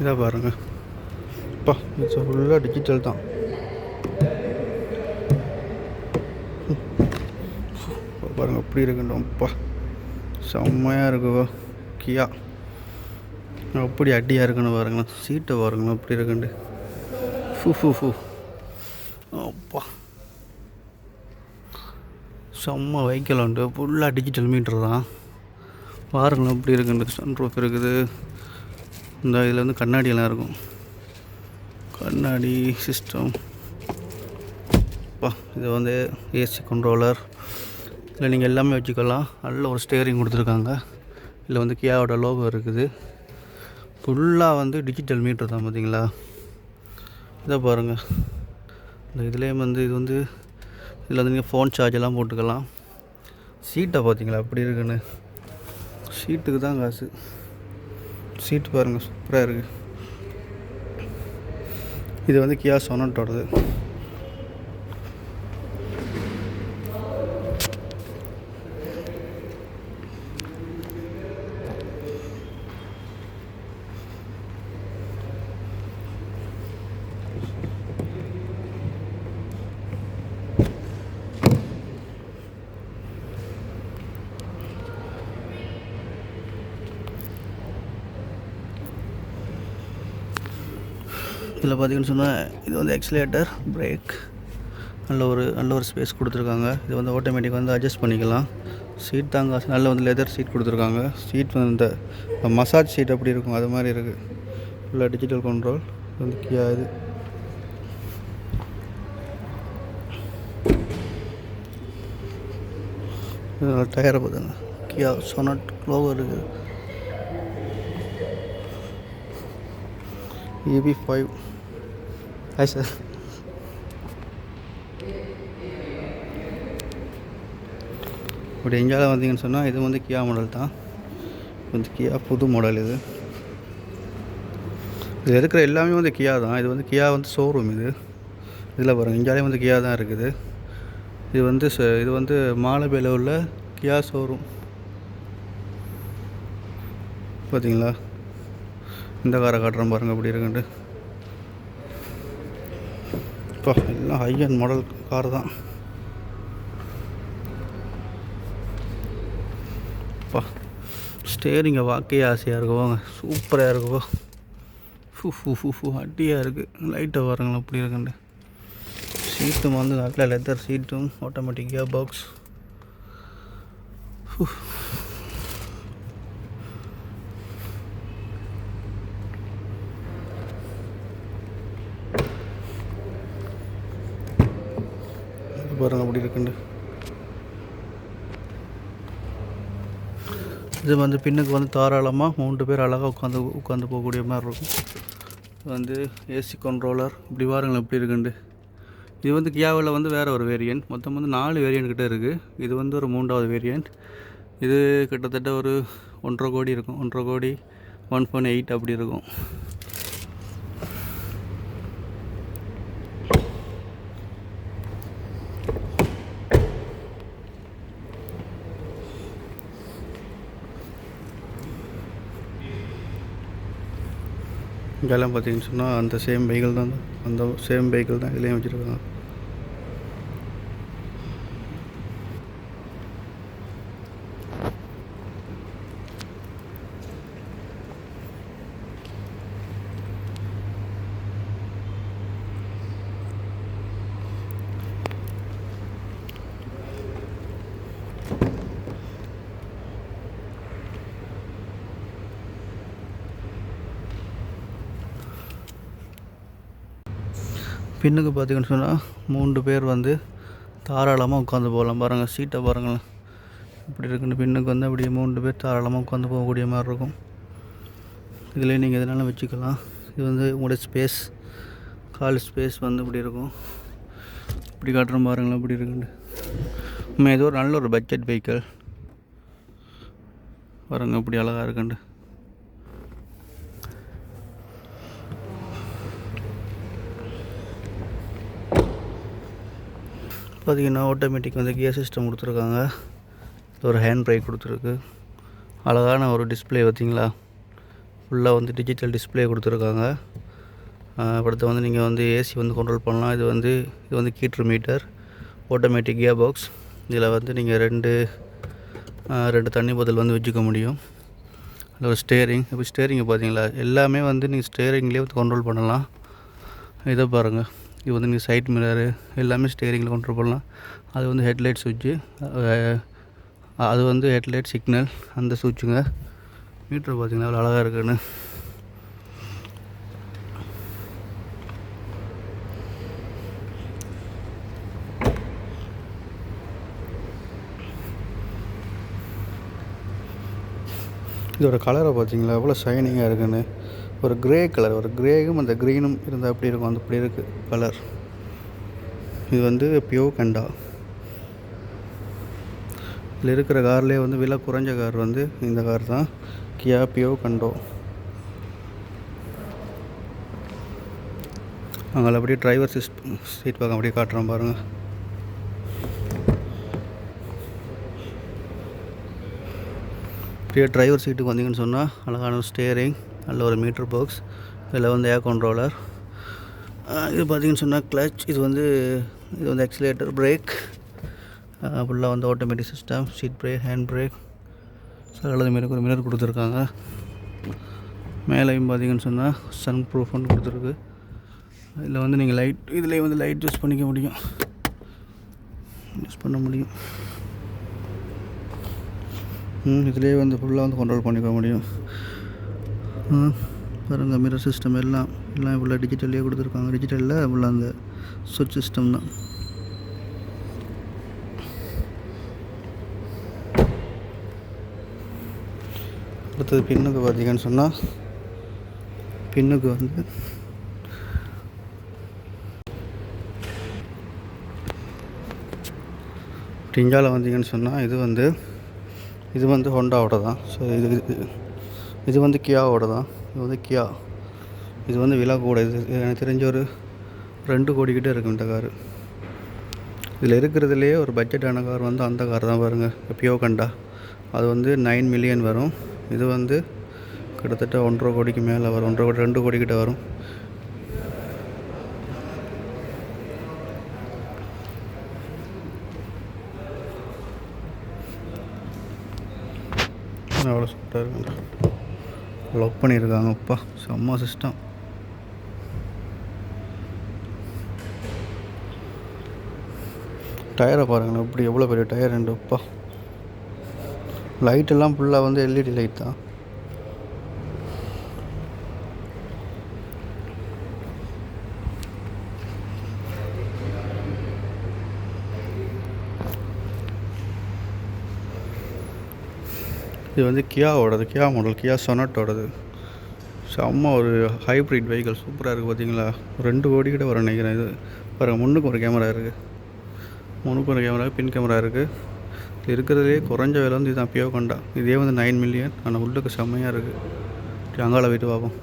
இதை பாருங்கள் அப்பா இது ஃபுல்லாக டிஜிட்டல் தான். பாருங்கள் எப்படி இருக்குன்னு செம்மையாக இருக்குவோ கியா. அப்படி அடியாக இருக்குன்னு பாருங்களேன். சீட்டை பாருங்களேன் அப்படி இருக்குண்டு ஃபு ஃபு ஃபு. அப்பா. செம்ம வெஹிக்கிள் உண்டு. ஃபுல்லாக டிஜிட்டல் மீட்டர் தான். பாருங்களேன் எப்படி இருக்குண்டு சன் ரூஃப் இருக்குது. இந்த இதில் வந்து கண்ணாடியெல்லாம் இருக்கும். கண்ணாடி சிஸ்டம் அப்பா இது வந்து ஏசி கண்ட்ரோலர் இல்லை நீங்கள் எல்லாமே வச்சுக்கலாம். நல்ல ஒரு ஸ்டேரிங் கொடுத்துருக்காங்க. இதில் வந்து கியாவோட லோகோ இருக்குது. ஃபுல்லாக வந்து டிஜிட்டல் மீட்டர் தான் பார்த்தீங்களா? இதை பாருங்கள் இந்த இதுலேயும் வந்து இது வந்து இதில் வந்து நீங்கள் ஃபோன் சார்ஜெல்லாம் போட்டுக்கலாம். சீட்டை பார்த்தீங்களா? அப்படி இருக்குன்னு? சீட்டுக்கு தான் காசு. சீட்டு பாருங்கள் சூப்பராக இருக்குது இது வந்து கியா சொனட்டோடது. இதில் பார்த்தீங்கன்னு சொன்னால் இது வந்து எக்ஸலேட்டர் பிரேக் நல்ல ஒரு நல்ல ஒரு ஸ்பேஸ் கொடுத்துருக்காங்க. இது வந்து ஆட்டோமேட்டிக் வந்து அட்ஜஸ்ட் பண்ணிக்கலாம். சீட் தாங்க நல்ல வந்து லெதர் சீட் கொடுத்துருக்காங்க. சீட் வந்து இந்த மசாஜ் சீட் அப்படி இருக்கும். அது மாதிரி இருக்குது ஃபுல்லாக டிஜிட்டல் கண்ட்ரோல் வந்து கியா இது. டயரை பார்த்துங்க. கியா சொனட் லோகோ இருக்குது ஏபி ஃபைவ் ஹாய் சார் இப்படி எங்கேயாவது வந்தீங்கன்னு சொன்னால் இது வந்து கியா மாடல் தான். வந்து கியா புது மாடல் இது. இதில் இருக்கிற எல்லாமே வந்து கியா தான். இது வந்து கியா வந்து ஷோரூம் இது. இதில் பாருங்கள் இந்தியாலே வந்து கியா தான் இருக்குது. இது வந்து இது வந்து மாலபேல உள்ள கியா ஷோரூம் பார்த்தீங்களா இந்த காரை காட்டுறேன் பாருங்கள் அப்படி இருக்குன்ட்டு. அப்பா எல்லாம் ஹை அண்ட் மாடல் கார் தான். அப்பா ஸ்டேரிங்கை வாக்கே ஆசையாக இருக்குவாங்க சூப்பராக இருக்குப்பா ஃபு ஃபு ஃபு ஃபு அட்டியாக இருக்குது லைட்டை பாருங்களேன் அப்படி இருக்குண்டு சீட்டும் வந்து நல்ல லெதர் சீட்டும் ஆட்டோமேட்டிக் கியர் பாக்ஸ் பாருங்கள் அப்படி இருக்குண்டு. இது வந்து பின்னுக்கு வந்து தாராளமாக மூன்று பேர் அழகாக உட்காந்து உட்காந்து போகக்கூடிய மாதிரி இருக்கும். இது வந்து ஏசி கண்ட்ரோலர் இப்படி பாருங்களேன் எப்படி இருக்குண்டு. இது வந்து கியாவில் வந்து வேறு ஒரு வேரியன்ட் மொத்தம் வந்து நாலு வேரியண்ட் கிட்டே இருக்குது இது வந்து ஒரு மூன்றாவது வேரியண்ட் இது கிட்டத்தட்ட ஒரு ஒன்றரை கோடி இருக்கும். ஒன்றரை கோடி ஒன் பாயிண்ட் எயிட் அப்படி இருக்கும். இங்கெல்லாம் பார்த்தீங்கன்னு சொன்னால் அந்த சேம் வெஹிக்கிள் தான் அந்த சேம் வெஹிக்கிள் தான் இதுலேயும் வச்சுருக்காங்க. பின்னுக்கு பார்த்தீங்கன்னு சொன்னால் மூன்று பேர் வந்து தாராளமாக உட்காந்து போகலாம். பாருங்கள் சீட்டை பாருங்களேன் இப்படி இருக்குன்னு பின்னுக்கு வந்து அப்படியே மூன்று பேர் தாராளமாக உட்காந்து போகக்கூடிய மாதிரி இருக்கும். இதில் நீங்கள் எதனாலும் வச்சுக்கலாம். இது வந்து உங்களோட ஸ்பேஸ் கால் ஸ்பேஸ் வந்து இப்படி இருக்கும். இப்படி காட்டுற பாருங்களேன் இப்படி இருக்குன்னு. உண்மை இது ஒரு நல்ல ஒரு பட்ஜெட் வெஹிக்கிள் பாருங்கள் இப்படி அழகாக இருக்குண்டு பார்த்தீங்கன்னா ஆட்டோமேட்டிக் வந்து கியர் சிஸ்டம் கொடுத்துருக்காங்க. ஒரு ஹேண்ட் பிரேக் கொடுத்துருக்கு. அழகான ஒரு டிஸ்பிளே பார்த்திங்களா? ஃபுல்லாக வந்து டிஜிட்டல் டிஸ்ப்ளே கொடுத்துருக்காங்க. அடுத்து வந்து நீங்கள் வந்து ஏசி வந்து கண்ட்ரோல் பண்ணலாம். இது வந்து இது வந்து கீட்ரு மீட்டர் ஆட்டோமேட்டிக் கியர் பாக்ஸ் இதில் வந்து நீங்கள் ரெண்டு ரெண்டு தண்ணி பதில் வந்து வச்சுக்க முடியும். அதில் ஒரு ஸ்டேரிங் இப்போ ஸ்டேரிங்கை பார்த்தீங்களா? எல்லாமே வந்து நீங்கள் ஸ்டேரிங்லேயே வந்து கண்ட்ரோல் பண்ணலாம். இதை பாருங்கள் இது வந்து நீங்கள் சைட் மிரரு எல்லாமே ஸ்டேரிங்கில் கண்ட்ரோல் பண்ணலாம் அது வந்து ஹெட்லைட் சுவிட்சு அது வந்து ஹெட்லைட் சிக்னல் அந்த சுவிட்சுங்க மீட்ரு பார்த்தீங்கன்னா அவ்வளோ அழகாக இருக்குன்னு. இதோட கலரை பார்த்தீங்களா எவ்வளோ ஷைனிங்காக இருக்குன்னு. ஒரு க்ரே கலர் ஒரு க்ரேயும் அந்த க்ரீனும் இருந்தால் அப்படி இருக்கும்? அந்த அப்படி இருக்குது கலர் இது வந்து பியோ கண்டா. இதில் இருக்கிற கார்லேயே வந்து விலை குறைஞ்ச கார் வந்து இந்த கார் தான். கியா பியோ கண்டோ அங்கே அப்படியே டிரைவர் சீட் சீட் பக்கம் அப்படியே காட்டுறோம் பாருங்கள் அப்படியே டிரைவர் சீட்டுக்கு வந்தீங்கன்னு சொன்னால் அழகான ஸ்டேரிங் நல்ல ஒரு மீட்டர் பாக்ஸ் இதில் வந்து ஏர் கண்ட்ரோலர் இது பார்த்தீங்கன்னு சொன்னால் கிளச் இது வந்து இது வந்து எக்ஸிலேட்டர் பிரேக் ஃபுல்லாக வந்து automatic system seat brake hand brake சகலது மாரி ஒரு மிரர் கொடுத்துருக்காங்க. மேலேயும் பார்த்தீங்கன்னு சொன்னால் சன் ப்ரூஃப் ஒன்று கொடுத்துருக்கு. இதில் வந்து நீங்கள் லைட் இதுலேயே வந்து லைட் யூஸ் பண்ணிக்க முடியும். யூஸ் பண்ண முடியும். இதிலே இதுலேயே வந்து ஃபுல்லாக வந்து கண்ட்ரோல் பண்ணிக்க முடியும். பாருங்கள் மிரர் சிஸ்டம் எல்லாம் எல்லாம் இவ்வளோ டிஜிட்டல்லே கொடுத்துருக்காங்க. டிஜிட்டலில் இவ்வளோ அந்த சுவிட்ச் சிஸ்டம் தான். அடுத்தது பின்னுக்கு பார்த்தீங்கன்னு சொன்னால் பின்னுக்கு வந்து டிஞ்சாவில் வந்தீங்கன்னு சொன்னால் இது வந்து இது வந்து ஹோண்டாவோட தான். ஸோ இது இது வந்து கியாவோட தான். இது வந்து கியா. இது வந்து விழா கூட. இது எனக்கு தெரிஞ்ச ஒரு ரெண்டு கோடி இருக்கும் இந்த காரு. இதில் இருக்கிறதுலையே ஒரு பட்ஜெட்டான கார் வந்து அந்த கார் தான் பாருங்கள் பியோ கண்டா அது வந்து நைன் மில்லியன் வரும். இது வந்து கிட்டத்தட்ட ஒன்றரை கோடிக்கு மேலே வரும். ஒன்றரை கோடி ரெண்டு கோடி கிட்டே வரும். அவ்வளோ சூப்பராக இருக்கும் லவ் பண்ணியிருக்காங்க அப்பா. செம்ம சிஸ்டம் டயரை பாருங்களேன் இப்படி எவ்வளோ பெரிய டயர் ரெண்டு அப்பா லைட்டெல்லாம் ஃபுல்லாக வந்து எல்இடி லைட் தான். இது வந்து கியாவோடது கியா மாடல் கியா சொனட்டோடது செம்ம ஒரு ஹைப்ரிட் வெஹிக்கல் சூப்பராக இருக்குது பார்த்தீங்களா ரெண்டு கோடி கிட்ட வர நினைக்கிறேன் இது. பாருங்கள் முன்னுக்கு ஒரு கேமரா இருக்குது முன்னுக்கு ஒரு கேமரா பின் கேமரா இருக்குது இது இருக்கிறதுலே குறைஞ்ச விலை வந்து இதுதான் பியோ கொண்டா இதே வந்து நைன் மில்லியன் ஆனால் உள்ளுக்கு செம்மையாக இருக்குது அங்காள வீட்டு பார்ப்போம்.